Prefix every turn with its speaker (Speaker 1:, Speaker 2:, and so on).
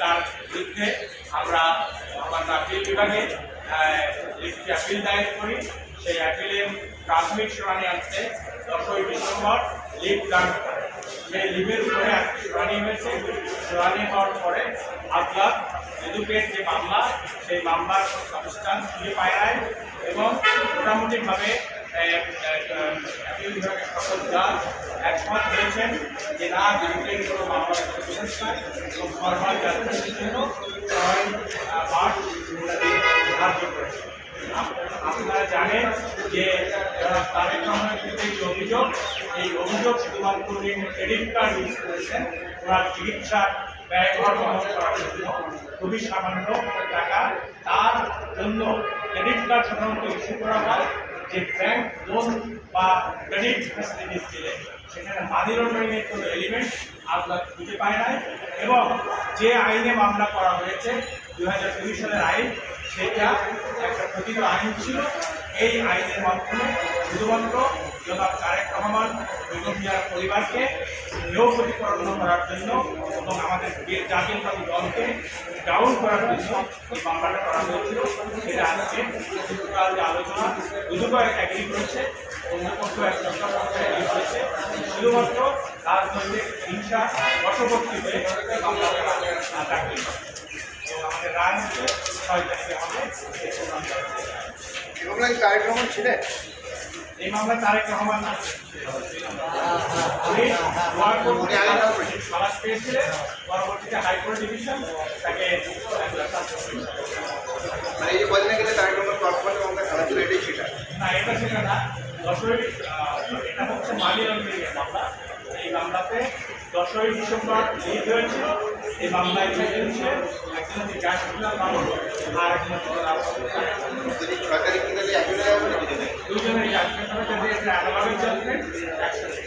Speaker 1: তার বিরুদ্ধে আমরা আমার আপিল বিভাগে একটি আপিল দায়ের করি। সেই আপিলের প্রাথমিক শুনানি আসছে দশই ডিসেম্বর লিভ দান সেই লিভের উপরে আজকে শুনানি হয়েছে। শুনানি হওয়ার পরে আপনার এডুকেট যে মামলা, সেই মামলার সাবস্টান্স খুঁজে পায় নাই এবং মোটামুটিভাবে আপিল বিভাগের সকল জাজ একমত হয়েছেন যে না এডুকেট কোনো মামলার সাবস্টান্স এবং ফরমাল জন্য আপনারা জানেন যে তারেক রহমানের যে অভিযোগ, এই অভিযোগ শুধুমাত্র উনি ক্রেডিট কার্ড ইউজ করেছেন। ওনার চিকিৎসার ব্যয় বহন করার জন্য খুবই সামান্য টাকা। তার জন্য ক্রেডিট কার্ড সাধারণত ইস্যু করা হয় যে ব্যাংক লোন বা ক্রেডিট ফ্যাসিলিটিস দিলে। সেখানে মানি লন্ডারিংয়ের কোনো এলিমেন্ট আপনার খুঁজে পায় নাই এবং যে আইনে মামলা করা হয়েছে দু হাজার দুই সালের আইন, সেটা একটা প্রকৃত আইন ছিল। এই আইনের মাধ্যমে শুধুমাত্র জনাব তারেক রহমান, বেগম পরিবারকে হেয় প্রতিপন্ন করার জন্য এবং আমাদের যে জাতীয়তাবাদী দলকে ডাউন করার জন্য এই মামলাটা করা হয়েছিল। সেটা আজকে যে আলোচনা দুদক অ্যাগ্রি করেছে অন্য পক্ষ এক সরকার পক্ষ অ্যাগ্রি করেছে শুধুমাত্র রাজনৈতিক হিংসা বশবর্তী হয়ে এই মামলাটা দাখিল করে। এবং আমাদের রায় হচ্ছে ছয় তারিখে হবে। এই শুনানি হবে।
Speaker 2: এগুলো কি কার্যক্রম ছিলেন?
Speaker 1: এই মামলায় তারেক রহমান উনি লোয়ার কোর্ট থেকে খালাস পেয়েছিলেন পরবর্তীতে হাইকোর্ট ডিভিশন তাকে
Speaker 2: মানে এই যে বলেন গেলে কার্যক্রম তৎপরে আমাদের খেলা ছিল এটাই সেটা?
Speaker 1: না এটা সেটা না। দশই এটা হচ্ছে লন্ডারিংয়ের মামলা। এই মামলাতে দশই ডিসেম্বর লিড হয়েছিল এই মামলায় হয়েছে একজন হচ্ছে গ্যাস আর একজন দুজনের এটা অ্যানালগিক একসাথে।